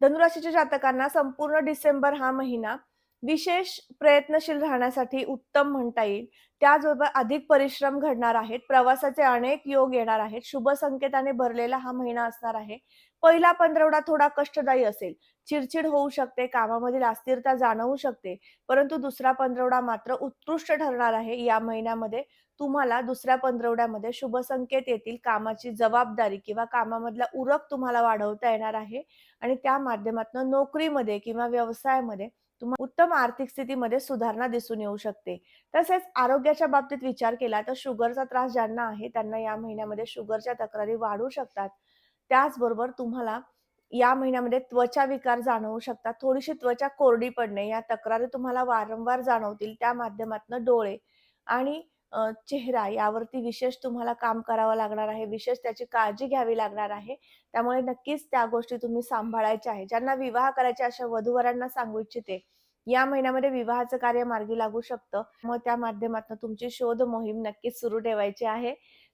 धनुराशीच्या जातकांना संपूर्ण डिसेंबर हा महिना विशेष प्रयत्नशील राहण्यासाठी उत्तम म्हणता येईल. त्याचबरोबर अधिक परिश्रम घडणार आहेत. प्रवासाचे अनेक योग येणार आहेत. शुभ संकेताने भरलेला हा महिना असणार आहे. पहिला पंधरवडा थोडा कष्टदायी असेल. चिडचिड होऊ शकते, कामामधील अस्थिरता जाणवू शकते. परंतु दुसरा पंधरवडा मात्र उत्कृष्ट ठरणार आहे. या महिन्यामध्ये तुम्हाला दुसऱ्या पंधरवड्यामध्ये शुभ संकेत येतील. कामाची जबाबदारी किंवा कामामधला उरक तुम्हाला वाढवता येणार आहे आणि त्या माध्यमातून नोकरीमध्ये किंवा व्यवसायामध्ये तुम्हाला उत्तम आर्थिक स्थितीमध्ये सुधारणा दिसून येऊ शकते. तसेच आरोग्याच्या बाबतीत विचार केला तर शुगरचा त्रास ज्यांना आहे त्यांना या महिन्यामध्ये शुगरच्या तक्रारी वाढू शकतात. त्याचबरोबर तुम्हाला या महिन्यामध्ये त्वचा विकार जाणवू शकतात. थोडीशी त्वचा कोरडी पडणे या तक्रारी तुम्हाला वारंवार जाणवतील. त्या माध्यमातून डोळे आणि चेहरा यावरती विशेष तुम्हाला काम करावं लागणार आहे. विशेष त्याची काळजी घ्यावी लागणार आहे. त्यामुळे नक्कीच त्या गोष्टी तुम्ही सांभाळायच्या आहे. ज्यांना विवाह करायचे अशा वधू-वरांना सांगू इच्छिते, या महिन्यामध्ये विवाहाचं कार्य मार्गी लागू शकतं. मग त्या माध्यमातून तुमची शोध मोहीम नक्कीच सुरू ठेवायची आहे.